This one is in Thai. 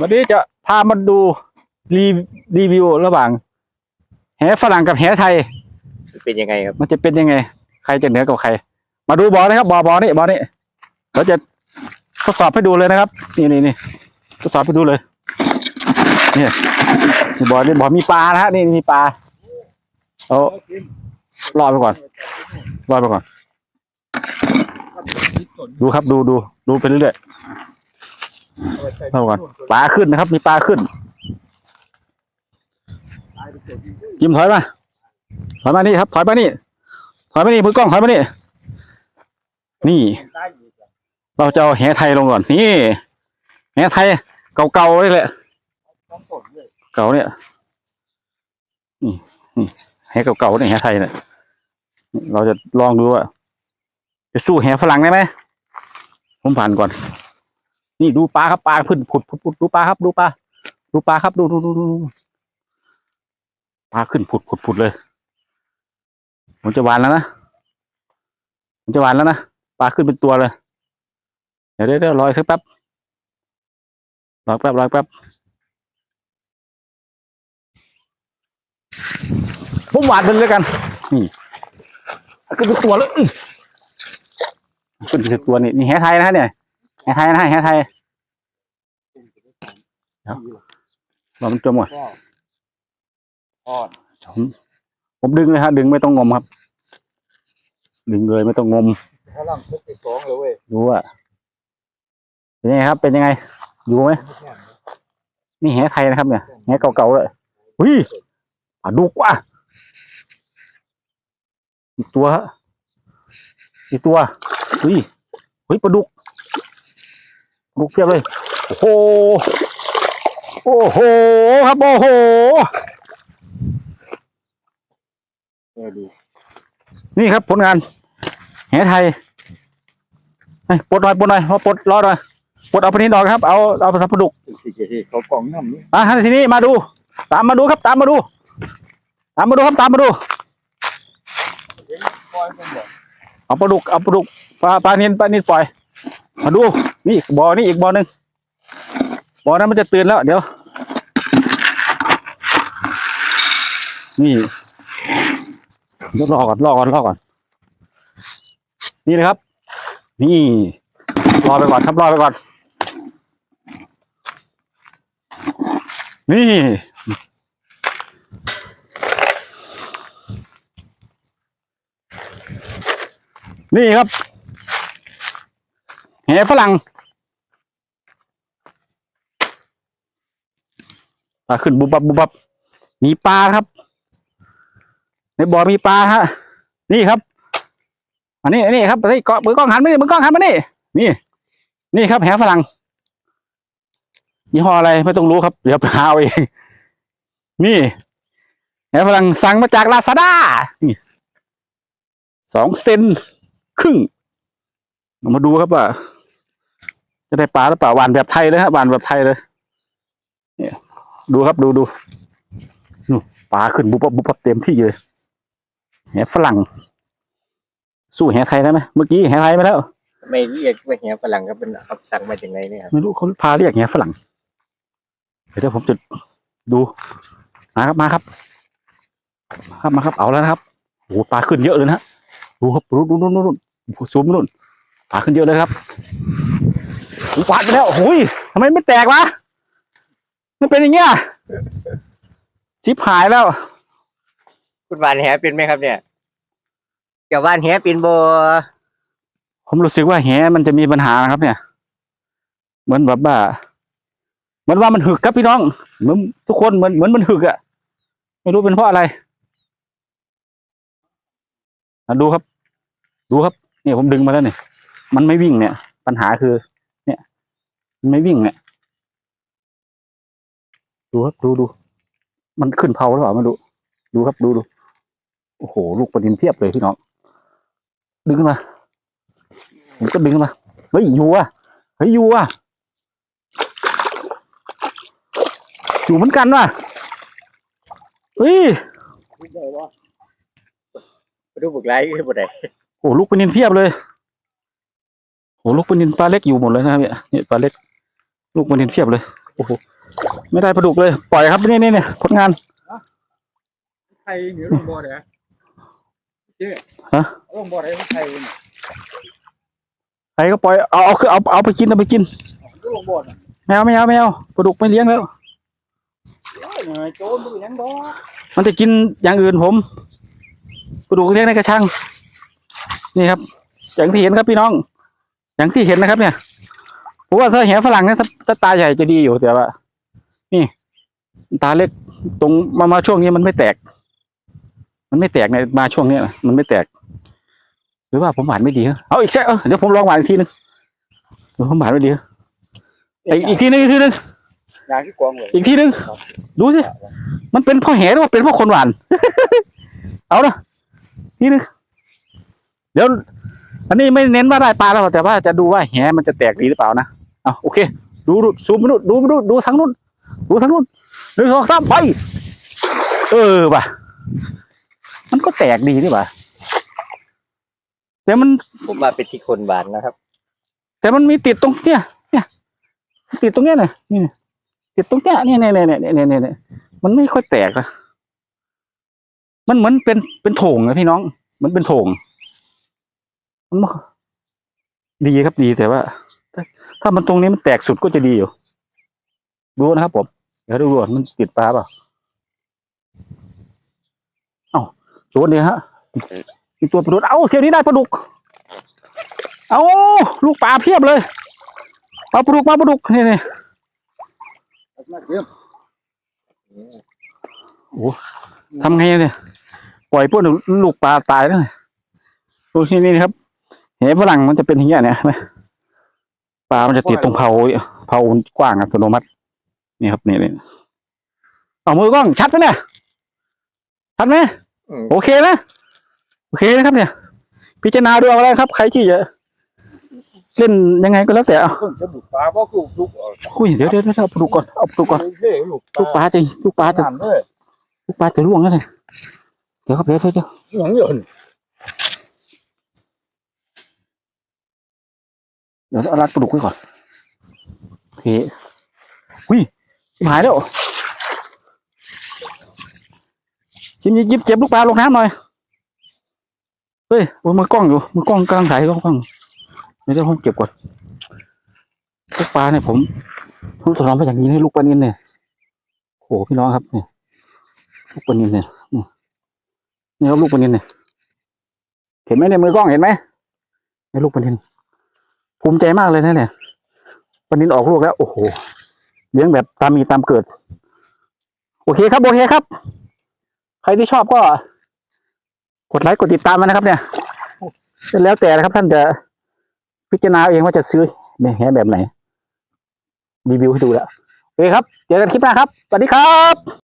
วันนี้จะพามาดูรีรีวิวระหว่าง แหฝรั่งกับแหไทย เป็นยังไงครับ มันจะเป็นยังไง ใครจะเหนือกว่าใคร มาดูบอนะครับบอบอนี่บอนี่เราจะทดสอบให้ดูเลยนะครับ นี่นี่นี่ทดสอบให้ดูเลยนี่นี่บอนี่บอมีปลานะฮะนี่มีปลาเอารอไปก่อนรอไปก่อน ดูครับดูดูดูไปเรื่อยๆ รอไปก่อนปลาขึ้นนะครับ มีปลาขึ้น จิมถอยมา ถอยมานี่ครับ ถอยมานี่ ถอยมานี่มือกล้องถอยมานี่ นี่ เราจะเอาแหไทยลงก่อน นี่แหไทยเก่าๆนี่แหละ เก่าเนี่ย นี่นี่แหเก่าๆเนี่ยแหไทยเนี่ย เราจะลองดูว่าจะสู้แหฝรั่งได้ไหมผมผ่านก่อน นี่ดูปลาครับปลาพึ่นผุดผุดผุดดูปลาครับ ดูปลาดูปลาครับ ดูดูดูดูปลาขึ้นผุดผุดผุดเลยผมจะหวานแล้วนะผมจะหวานแล้วนะปลาขึ้นเป็นตัวเลยเดี๋ยวเดี๋ยวเดี๋ยวรอสักแป๊บรอแป๊บรอแป๊บผมหวานเป็นเลยกันนี่ขึ้นเป็นตัวเลยอื้อขึ้นเป็นตัวนี่นี่แหไทยนะฮะเนี่ย ไทยนะฮะแหไทยเดี๋ยวรอมันจมก่อนผมผมดึงเลยฮะดึงไม่ต้องงมครับ ดึงเลยไม่ต้องงมถ้าล่างทุกที่สองเลยเว้ยดูว่าเป็นยังไงครับ เป็นยังไง อยู่ไหมนี่แหไทยนะครับ เนี่ยแหเก่าๆเลยอุ้ยปลาดุกว่ะอีกตัวฮะอีกตัวอุ้ยเฮ้ยปลาดุกป ลาดุกเพียบเลย โอ้โห โอ้โห ครับโอ้โหเออดูนี่ครับผลงานแหไทยเฮ้ยปลดหน่อยปลดหน่อยมาปลดรอหน่อยปลดเอาปนินออกครับ เอาเอาไปทำปลาดุกที่ที่เขากล่องน้ำนี่อะทีนี้มาดู ตามมาดูครับ ตามมาดู ตามมาดูครับตามมาดูปล่อยมันบอกเอาปลาดุกเอาปลาดุกปลาปลานินปลานินปล่อย มาดู นี่บ่อนี่อีกบ่อหนึ่งบ่อนั้นมันจะตื่นแล้ว เดี๋ยว นี่เดี๋ยวรอก่อนรอก่อนรอก่อน นี่เลยครับ นี่รอไปก่อนครับรอไปก่อน นี่นี่ครับแหฝรั่ง ปลาขึ้นบุบบับบุบบับมีปลาครับ ในบ่อมีปลาฮะ นี่ครับ อันนี้อันนี้ครับเฮ้ยเกาะมือกล้องหันมานี่มือกล้องหันมานี่นี่ นี่ครับแหฝรั่งยี่ห้ออะไรไม่ต้องรู้ครับ เดี๋ยวไปหาเอาเองนี่แหฝรั่งสั่งมาจากลาซาด้านี่สองเซนครึ่งมาดูครับว่าจะได้ปลาหรือเปล่าหวานแบบไทยเลยฮะหวานแบบไทยเลย ดูครับดูดูนู่นปลาขึ้นบุบบับบุบบับเต็มที่เลยแหฝรั่ง สู้แหไทยได้ไหมเมื่อกี้แหไทยไปแล้ว ไม่เรียกว่าแหฝรั่งก็เป็นเขาสั่งมาจากไหนเนี่ยครับไม่รู้เขาพาเรียกแหฝรั่งเดี๋ยวผมจะดูมาครับมาครับมาครับมาครับเอาแล้วนะครับโอ้โหปลาขึ้นเยอะเลยนะฮะดูครับดูดูดูดูดูซูมนู่นปลาขึ้นเยอะเลยครับโอ้โหปลาไปแล้วโอ้ยทำไมไม่แตกวะ มันเป็นอย่างเงี้ยชิบหายแล้ว คุณวานแหเป็นไหมครับเนี่ยเกี่ยววานแหเป็นบ่ผมรู้สึกว่าแหมันจะมีปัญหานะครับ เนี่ย เหมือนแบบว่าเหมือนว่ามันหึกครับพี่น้อง เหมือนทุกคนเหมือนเหมือนมันหึกอะไม่รู้เป็นเพราะอะไรอะดูครับ ดูครับ เนี่ยผมดึงมาแล้วเนี่ย มันไม่วิ่งเนี่ย ปัญหาคือ เนี่ย มันไม่วิ่งเนี่ย ดูครับดูดู มันขึ้นเผาหรือเปล่าไม่รู้ดูครับดูดูโอ้โห ลูกประเด็นเทียบเลยพี่น้อง ดึงขึ้นมาผมก็ดึงขึ้นมาเฮ้ยอยู่อะเฮ้ยอยู่อะอยู่เหมือนกันว่ะเฮ้ยดูบุกไล่คือบ่ได้โอ้ลูกปลานินเพียบเลยโอ้ลูกปลานินปลาเล็กอยู่หมดเลยนะครับเนี่ยเนี่ยปลาเล็ก ลูกปลานินเพียบเลยอ้โห ไม่ได้ปลาดุกเลย ปล่อยครับนี่นี่นี่ผลงานไทยเหนือลงบ่อเนี่ยเจ๊ฮะลงบ่อไหนของไทยเนี่ยใครก็ปล่อยเอาเอาคือเอาเอาไปกินเอาไปกินลงบ่อน่ะไม่เอาไม่เอาไม่เอาปลาดุกไม่เลี้ยงแล้วโอ้ยเหนื่อยโจรดูหยังดอกมันจะกินอย่างอื่นผมปลาดุกเลี้ยงในกระชังนี่ครับ อย่างที่เห็นครับพี่น้อง อย่างที่เห็นนะครับเนี่ยผมว่าถ้าแหฝรั่งเนี่ยถ้าถ้าตาใหญ่จะดีอยู่แต่ว่า นี่ ตาเล็กตรงมามาช่วงนี้มันไม่แตก มันไม่แตกในมาช่วงเนี้ยนะมันไม่แตก หรือว่าผมหวานไม่ดีเหรอเอาอีกแช่เออเดี๋ยวผมลองหวานอีกทีนึงเดี๋ยวผมหวานไม่ดีเหรออีกอีกทีนึงอีกทีนึงยางที่กวางเลยอีกทีนึงดูสิมันเป็นเพ่อแหหรือว่าเป็นเพ่อคนหวาน เอาละทีนึงเดี๋ยวอันนี้ไม่เน้นว่าได้ปลาแล้วแต่ว่าจะดูว่าแหมันจะแตกดีหรือเปล่านะเอาโอเค ดูดูซูมไปนู่นดูไปนู่นดูทางนู้น ดูทางนู้นหนึ่งสองสามไป เออว่ะ มันก็แตกดีนี่ว่ะ แต่มันผมมาเป็นที่คนบานนะครับ แต่มันมีติดตรงเนี้ยเนี่ย ติดตรงเนี้ยเลยนี่ติดตรงเนี้ยเนี่ยเนี่ยเนี่ยเนี่ยเนี่ยเนี่ยมันไม่ค่อยแตกอะมันเหมือนเป็นเป็นโถงนะพี่น้อง มันเป็นโถง มันไม่ดีครับดีแต่ว่าถ้าถ้ามันตรงนี้มันแตกสุดก็จะดีอยู่ ดูนะครับผมเดี๋ยวดูก่อนมันติดปลาเปล่าเอ้าตัวนี้ฮะมีตัวปลาดุกเอ้าเสียวนี้ได้ปลาดุก เอาลูกปลาเพียบเลยเอาปลาดุกมาปลาดุกนี่นี่มาเยี่ยมทำไงเนี่ยปล่อยพวกลูกปลาตายแล้วดูที่นี่ครับ เห็นฝรั่งมันจะเป็นอย่างเงี้ยเนี่ยไหมปลามันจะติดตรงเผาเผากว้างอัตโนมัติ นี่ครับนี่นี่เอามือกล้องชัดไหมเนี่ยชัดไหมอืมโอเคนะโอเคนะครับ เนี่ย พิจารณาดูเอาแล้วครับ ใครที่จะเล่นยังไงก็แล้วแต่เอาเพิ่งจะบุกปลาเพราะลูกลูกออกอุ้ยเดี๋ยวเดี๋ยวเดี๋ยวเอาปลาดุกก่อนเอาปลาดุกก่อนเล่ลูกลูกปลาจะลูกปลาจะน้ำเลยลูกปลาจะร่วงแล้วเนี่ยเดี๋ยวครับเดี๋ยวเดี๋ยวเดี๋ยวหยังเยอะนี่เดี๋ยวเอารัดปลาดุกไว้ก่อนโอเคอุ้ยชิบ หายแล้วชิมยิบเจ็บลูกปลาลงน้ำหน่อย เฮ้ยมือกล้องอยู่มือกล้องกำลังถ่ายกล้องเดี๋ยวเดี๋ยวผมเก็บก่อนลูกปลาเนี่ยผมผมทดลองมาอย่างนี้ให้ลูกปลานินเนี่ยโอ้โหพี่น้องครับเนี่ยลูกปลานินเนี่ยนี่ครับลูกปลานินเนี่ยเห็นไหมในมือกล้องเห็นไหมในลูกปลานินภูมิใจมากเลยนะเนี่ยวันนี้ออกลูกแล้ว โอ้โห เลี้ยงแบบตามมีตามเกิด โอเคครับ โอเคครับ ใครที่ชอบก็ กดไลค์กดติดตามมานะครับ เนี่ย แล้วแต่นะครับ ท่านจะพิจารณาเองว่าจะซื้อแหแบบไหนรีวิวให้ดูแล้วโอเคครับ เจอกันคลิปหน้าครับสวัสดีครับ